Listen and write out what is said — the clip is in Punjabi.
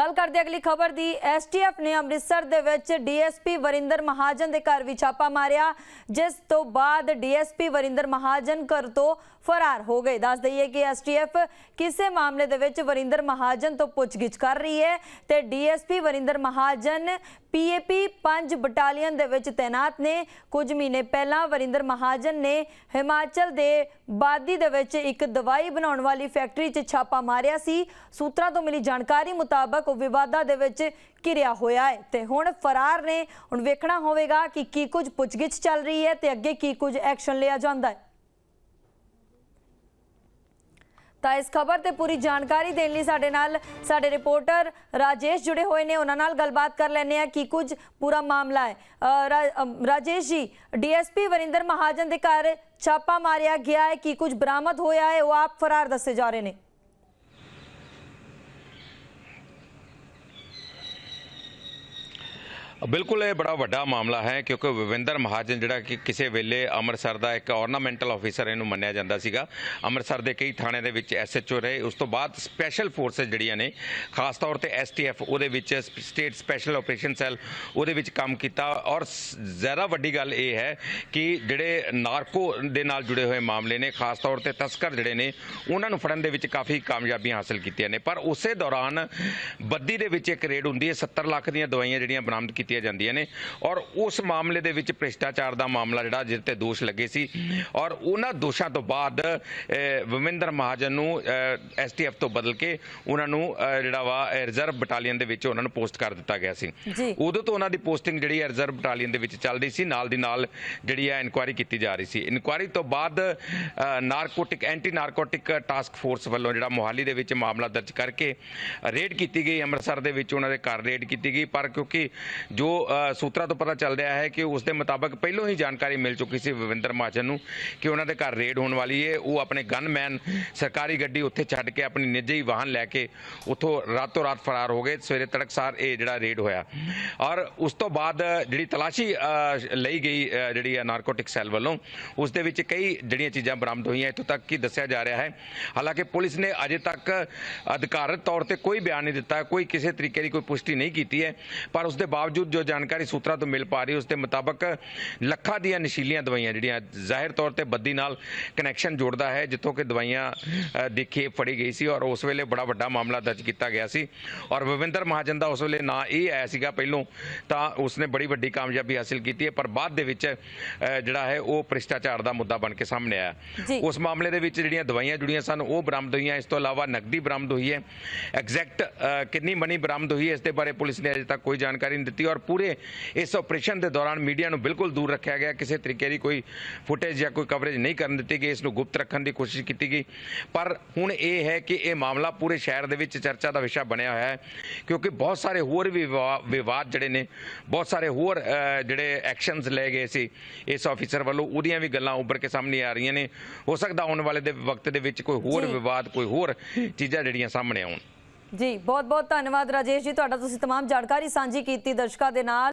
ਗੱਲ ਕਰਦੇ ਅਗਲੀ ਖਬਰ ਦੀ। ਐਸਟੀਐਫ ਨੇ ਅੰਮ੍ਰਿਤਸਰ ਦੇ ਵਿੱਚ ਡੀਐਸਪੀ ਵਰਿੰਦਰ ਮਹਾਜਨ ਦੇ ਘਰ ਵੀ ਛਾਪਾ ਮਾਰਿਆ, ਜਿਸ ਤੋਂ ਬਾਅਦ ਡੀਐਸਪੀ ਵਰਿੰਦਰ ਮਹਾਜਨ ਘਰ ਤੋਂ ਫਰਾਰ ਹੋ ਗਏ। ਦੱਸ ਦਈਏ ਕਿ ਐਸਟੀਐਫ ਕਿਸੇ ਮਾਮਲੇ ਦੇ ਵਿੱਚ ਵਰਿੰਦਰ ਮਹਾਜਨ ਤੋਂ ਪੁੱਛਗਿੱਛ ਕਰ ਰਹੀ ਹੈ ਤੇ DSP Varinder Mahajan PAP 5 battalion ਦੇ ਵਿੱਚ ਤੈਨਾਤ ਨੇ। ਕੁਝ ਮਹੀਨੇ ਪਹਿਲਾਂ ਵਰਿੰਦਰ ਮਹਾਜਨ ਨੇ ਹਿਮਾਚਲ ਦੇ ਬਾਦੀ ਦੇ ਵਿੱਚ ਇੱਕ ਦਵਾਈ ਬਣਾਉਣ ਵਾਲੀ ਫੈਕਟਰੀ 'ਚ ਛਾਪਾ ਮਾਰਿਆ ਸੀ। ਸੂਤਰਾਂ ਤੋਂ ਮਿਲੀ ਜਾਣਕਾਰੀ ਮੁਤਾਬਕ ਉਹ ਵਿਵਾਦਾਂ ਦੇ ਵਿੱਚ ਘਿਰਿਆ ਹੋਇਆ ਹੈ। ਤੇ ਹੁਣ ਫਰਾਰ ਨੇ ਹੁਣ ਵੇਖਣਾ ਹੋਵੇਗਾ ਕਿ ਕੀ ਕੁਝ ਪੁੱਛਗਿੱਛ ਚੱਲ ਰਹੀ ਹੈ ਤੇ ਅੱਗੇ ਕੀ ਕੁਝ ਐਕਸ਼ਨ ਲਿਆ ਜਾਂਦਾ ਹੈ। ਤਾਂ ਇਸ ਖਬਰ ਤੇ ਪੂਰੀ ਜਾਣਕਾਰੀ ਦੇਣ ਲਈ ਸਾਡੇ ਨਾਲ ਸਾਡੇ ਰਿਪੋਰਟਰ ਰਾਜੇਸ਼ ਜੁੜੇ ਹੋਏ ਨੇ। ਉਹਨਾਂ ਨਾਲ ਗੱਲਬਾਤ ਕਰ ਲੈਣੇ ਆ ਕੀ ਕੁਝ ਪੂਰਾ ਮਾਮਲਾ ਹੈ। ਅ, ਰਾ- ਅਮ, ਰਾਜੇਸ਼ ਜੀ ਡੀਐਸਪੀ ਵਰਿੰਦਰ ਮਹਾਜਨ ਦੇ ਘਰ ਛਾਪਾ ਮਾਰਿਆ ਗਿਆ ਹੈ। ਕੀ ਕੁਝ ਬਰਾਮਦ ਹੋਇਆ ਹੈ? ਉਹ ਆਪ ਫਰਾਰ ਦੱਸੇ ਜਾ ਰਹੇ ਨੇ। ਬਿਲਕੁਲ, ਇਹ ਬੜਾ ਵੱਡਾ ਮਾਮਲਾ ਹੈ ਕਿਉਂਕਿ ਵਿਵਿੰਦਰ ਮਹਾਜਨ ਜਿਹੜਾ ਕਿ ਕਿਸੇ ਵੇਲੇ ਅੰਮ੍ਰਿਤਸਰ ਦਾ ਇੱਕ ਆਰਨਾਮੈਂਟਲ ਆਫੀਸਰ ਇਹਨੂੰ ਮੰਨਿਆ ਜਾਂਦਾ ਸੀਗਾ। ਅੰਮ੍ਰਿਤਸਰ ਦੇ ਕਈ ਥਾਣੇ ਦੇ ਵਿੱਚ ਐਸਐਚਓ ਰਹੇ। ਉਸ ਤੋਂ ਬਾਅਦ ਸਪੈਸ਼ਲ ਫੋਰਸਸ ਜਿਹੜੀਆਂ ਨੇ, ਖਾਸ ਤੌਰ ਤੇ ਐਸਟੀਐਫ ਉਹਦੇ ਵਿੱਚ ਸਟੇਟ ਸਪੈਸ਼ਲ ਆਪਰੇਸ਼ਨ ਸੈੱਲ ਉਹਦੇ ਵਿੱਚ ਕੰਮ ਕੀਤਾ। ਔਰ ਜ਼ਿਆਦਾ ਵੱਡੀ ਗੱਲ ਇਹ ਹੈ ਕਿ ਜਿਹੜੇ ਨਾਰਕੋ ਦੇ ਨਾਲ ਜੁੜੇ ਹੋਏ ਮਾਮਲੇ ਨੇ, ਖਾਸ ਤੌਰ ਤੇ ਤਸਕਰ ਜਿਹੜੇ ਨੇ, ਉਹਨਾਂ ਨੂੰ ਫੜਨ ਦੇ ਵਿੱਚ ਕਾਫੀ ਕਾਮਯਾਬੀਆਂ ਹਾਸਲ ਕੀਤੀਆਂ ਨੇ। ਪਰ ਉਸੇ ਦੌਰਾਨ ਬੱਦੀ ਦੇ ਵਿੱਚ ਇੱਕ ਰੇਡ ਹੁੰਦੀ ਹੈ 70 ਲੱਖ ਦੀਆਂ ਦਵਾਈਆਂ ਜਿਹੜੀਆਂ ਬਰਾਮਦ ਕੀਤੀਆਂ ਜਾਂਦੀਆਂ ਨੇ ਔਰ ਉਸ ਮਾਮਲੇ ਦੇ ਵਿੱਚ ਭ੍ਰਿਸ਼ਟਾਚਾਰ ਦਾ ਮਾਮਲਾ ਜਿਹੜਾ ਜਿਸ ਤੇ ਦੋਸ਼ ਲੱਗੇ ਸੀ ਔਰ ਉਹਨਾਂ ਦੋਸ਼ਾਂ ਤੋਂ ਬਾਅਦ ਵਿਮਿੰਦਰ ਮਹਾਜਨ ਨੂੰ ਐਸਟੀਐਫ ਤੋਂ ਬਦਲ ਕੇ ਉਹਨਾਂ ਨੂੰ ਜਿਹੜਾ ਵਾ ਰਿਜ਼ਰਵ ਬਟਾਲੀਅਨ ਦੇ ਵਿੱਚ ਉਹਨਾਂ ਨੂੰ ਪੋਸਟ ਕਰ ਦਿੱਤਾ ਗਿਆ ਸੀ। ਉਦੋਂ ਤੋਂ ਉਹਨਾਂ ਦੀ ਪੋਸਟਿੰਗ ਜਿਹੜੀ ਰਿਜ਼ਰਵ ਬਟਾਲੀਅਨ ਦੇ ਵਿੱਚ ਚੱਲਦੀ ਸੀ ਨਾਲ ਦੀ ਨਾਲ ਜਿਹੜੀ ਹੈ ਇਨਕੁਆਇਰੀ ਕੀਤੀ ਜਾ ਰਹੀ ਸੀ। ਇਨਕੁਆਇਰੀ ਤੋਂ ਬਾਅਦ narcotic anti narcotic task force ਵੱਲੋਂ ਜਿਹੜਾ ਮੋਹਾਲੀ ਦੇ ਵਿੱਚ ਮਾਮਲਾ ਦਰਜ ਕਰਕੇ ਰੇਡ ਕੀਤੀ ਗਈ। ਅੰਮ੍ਰਿਤਸਰ ਦੇ ਵਿੱਚ ਉਹਨਾਂ ਦੇ ਘਰ ਰੇਡ ਕੀਤੀ ਗਈ ਪਰ ਕਿਉਂਕਿ ਜੋ ਸੂਤਰਾਂ ਤੋਂ ਪਤਾ ਚੱਲ ਰਿਹਾ ਹੈ ਕਿ ਉਸ ਦੇ ਮੁਤਾਬਕ ਪਹਿਲਾਂ ਹੀ ਜਾਣਕਾਰੀ ਮਿਲ ਚੁੱਕੀ ਸੀ ਵਿਵਿੰਦਰ ਮਹਾਜਨ ਨੂੰ ਕਿ ਉਹਨਾਂ ਦੇ ਘਰ ਰੇਡ ਹੋਣ ਵਾਲੀ ਹੈ ਉਹ ਆਪਣੇ ਗਨਮੈਨ ਸਰਕਾਰੀ ਗੱਡੀ ਉੱਥੇ ਛੱਡ ਕੇ ਆਪਣੀ ਨਿੱਜੀ ਵਾਹਨ ਲੈ ਕੇ ਉੱਥੋਂ ਰਾਤੋਂ ਰਾਤ ਫਰਾਰ ਹੋ ਗਏ। ਸਵੇਰੇ ਤੜਕਸਾਰ ਇਹ ਜਿਹੜਾ ਰੇਡ ਹੋਇਆ। ਔਰ ਉਸ ਤੋਂ ਬਾਅਦ ਜਿਹੜੀ ਤਲਾਸ਼ੀ ਲਈ ਗਈ ਜਿਹੜੀ ਹੈ ਨਾਰਕੋਟਿਕ ਸੈੱਲ ਵੱਲੋਂ, ਉਸ ਦੇ ਵਿੱਚ ਕਈ ਜਿਹੜੀਆਂ ਚੀਜ਼ਾਂ ਬਰਾਮਦ ਹੋਈਆਂ। ਇੱਥੋਂ ਤੱਕ ਕਿ ਦੱਸਿਆ ਜਾ ਰਿਹਾ ਹੈ। ਹਾਲਾਂਕਿ ਪੁਲਿਸ ਨੇ ਅਜੇ ਤੱਕ ਅਧਿਕਾਰਤ ਤੌਰ ਤੇ ਕੋਈ ਬਿਆਨ ਨਹੀਂ ਦਿੱਤਾ। ਕੋਈ ਕਿਸੇ ਤਰੀਕੇ ਦੀ ਕੋਈ ਪੁਸ਼ਟੀ ਨਹੀਂ ਕੀਤੀ ਹੈ। ਪਰ ਉਸ ਦੇ ਬਾਵਜੂਦ ਜੋ ਜਾਣਕਾਰੀ ਸੂਤਰਾਂ ਤੋਂ ਮਿਲ ਪਾ ਰਹੀ ਉਸ ਦੇ ਮੁਤਾਬਕ ਲੱਖਾਂ ਦੀਆਂ ਨਸ਼ੀਲੀਆਂ ਦਵਾਈਆਂ ਜਿਹੜੀਆਂ ਜ਼ਾਹਿਰ ਤੌਰ ਤੇ ਬੱਦੀ ਨਾਲ ਕਨੈਕਸ਼ਨ ਜੋੜਦਾ ਹੈ ਜਿੱਥੋਂ ਕਿ ਦਵਾਈਆਂ ਅ, ਦੀ ਖੇਪ ਫੜੀ ਗਈ ਸੀ ਔਰ ਉਸ ਵੇਲੇ ਬੜਾ ਵੱਡਾ ਮਾਮਲਾ ਦਰਜ ਕੀਤਾ ਗਿਆ ਸੀ। ਔਰ ਵਿਵਿੰਦਰ ਮਹਾਜਨ ਦਾ ਉਸ ਵੇਲੇ ਨਾਂ ਇਹ ਆਇਆ ਸੀਗਾ ਪਹਿਲੋਂ ਤਾਂ ਉਸਨੇ ਬੜੀ ਵੱਡੀ ਕਾਮਯਾਬੀ ਹਾਸਿਲ ਕੀਤੀ ਹੈ ਪਰ ਬਾਅਦ ਦੇ ਵਿੱਚ ਜਿਹੜਾ ਹੈ ਉਹ ਭ੍ਰਿਸ਼ਟਾਚਾਰ ਦਾ ਮੁੱਦਾ ਬਣ ਕੇ ਸਾਹਮਣੇ ਆਇਆ। ਉਸ ਮਾਮਲੇ ਦੇ ਵਿੱਚ ਜਿਹੜੀਆਂ ਦਵਾਈਆਂ ਜੁੜੀਆਂ ਸਨ ਉਹ ਬਰਾਮਦ ਹੋਈਆਂ ਇਸ ਤੋਂ ਇਲਾਵਾ ਨਕਦੀ ਬਰਾਮਦ ਹੋਈ ਹੈ। ਐਗਜ਼ੈਕਟ ਕਿੰਨੀ ਮਨੀ ਬਰਾਮਦ ਹੋਈ ਹੈ ਇਸ ਦੇ ਬਾਰੇ ਪੁਲਿਸ ਨੇ ਅਜੇ ਤੱਕ ਕੋਈ ਜਾਣਕਾਰੀ ਨਹੀਂ ਦਿੱਤੀ ਔਰ ਪੂਰੇ ਇਸ ਆਪਰੇਸ਼ਨ ਦੇ ਦੌਰਾਨ ਮੀਡੀਆ ਨੂੰ ਬਿਲਕੁਲ ਦੂਰ ਰੱਖਿਆ ਗਿਆ। ਕਿਸੇ ਤਰੀਕੇ ਦੀ ਕੋਈ ਫੁਟੇਜ ਜਾਂ ਕੋਈ ਕਵਰੇਜ ਨਹੀਂ ਕਰਨ ਦਿੱਤੀ ਗਈ। ਇਸ ਨੂੰ ਗੁਪਤ ਰੱਖਣ ਦੀ ਕੋਸ਼ਿਸ਼ ਕੀਤੀ ਗਈ। ਪਰ ਹੁਣ ਇਹ ਹੈ ਕਿ ਇਹ ਮਾਮਲਾ ਪੂਰੇ ਸ਼ਹਿਰ ਦੇ ਵਿੱਚ ਚਰਚਾ ਦਾ ਵਿਸ਼ਾ ਬਣਿਆ ਹੋਇਆ ਹੈ। ਕਿਉਂਕਿ ਬਹੁਤ ਸਾਰੇ ਹੋਰ ਵੀ ਵਿਵਾ- ਵਿਵਾਦ ਜਿਹੜੇ ਨੇ ਬਹੁਤ ਸਾਰੇ ਹੋਰ ਜਿਹੜੇ ਐਕਸ਼ਨਸ ਲਏ ਗਏ ਸੀ ਇਸ ਆਫੀਸਰ ਵੱਲੋਂ ਉਹਦੀਆਂ ਵੀ ਗੱਲਾਂ ਉੱਭਰ ਕੇ ਸਾਹਮਣੇ ਆ ਰਹੀਆਂ ਨੇ। ਹੋ ਸਕਦਾ ਆਉਣ ਵਾਲੇ ਦੇ ਵਕਤ ਦੇ ਵਿੱਚ ਕੋਈ ਹੋਰ। ਵਿਵਾਦ ਕੋਈ ਹੋਰ ਚੀਜ਼ਾਂ ਜਿਹੜੀਆਂ ਸਾਹਮਣੇ ਆਉਣ। ਜੀ ਬਹੁਤ ਬਹੁਤ ਧੰਨਵਾਦ ਰਾਜੇਸ਼ ਜੀ ਤੁਹਾਡਾ ਤੁਸੀਂ तमाम ਜਾਣਕਾਰੀ ਸਾਂਝੀ ਕੀਤੀ ਦਰਸ਼ਕਾਂ ਦੇ ਨਾਲ